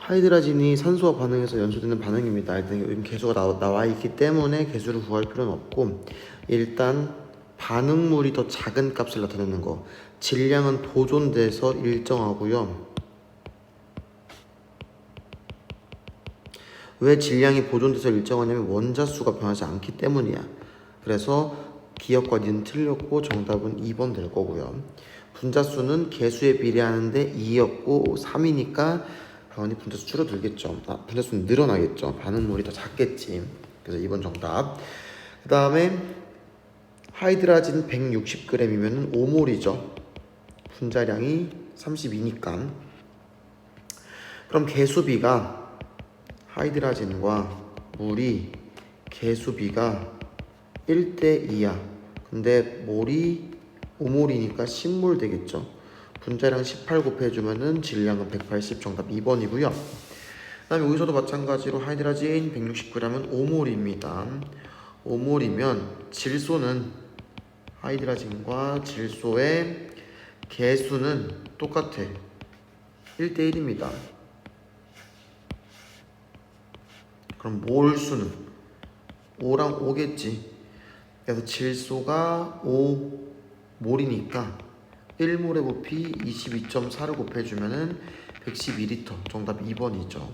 하이드라진이 산소와 반응해서 연소되는 반응입니다. 일단 개수가 나와, 나와 있기 때문에 개수를 구할 필요는 없고 일단 반응물이 더 작은 값을 나타내는 거 질량은 보존돼서 일정하고요. 왜 질량이 보존돼서 일정하냐면 원자 수가 변하지 않기 때문이야. 그래서 기억과 니은 틀렸고 정답은 2번 될 거고요. 분자 수는 개수에 비례하는데 2였고 3이니까 당연히 분자 수 줄어들겠죠. 아, 분자 수는 늘어나겠죠. 반응물이 더 작겠지. 그래서 2번 정답. 그 다음에 하이드라진 160g이면 5몰이죠. 분자량이 32니까. 그럼 개수비가 하이드라진과 물이 개수비가 1대 2야. 근데 몰이 5몰이니까 10몰 되겠죠. 분자량 18 곱해주면은 질량은 180 정답 2번이고요. 그 다음에 여기서도 마찬가지로 하이드라진 160g은 5몰입니다. 5몰이면 질소는 하이드라진과 질소의 개수는 똑같아. 1대 1입니다. 그럼 몰 수는 5랑 5겠지. 그래서 질소가 5 몰이니까 1몰의 부피 22.4를 곱해주면은 112리터 정답 2번이죠.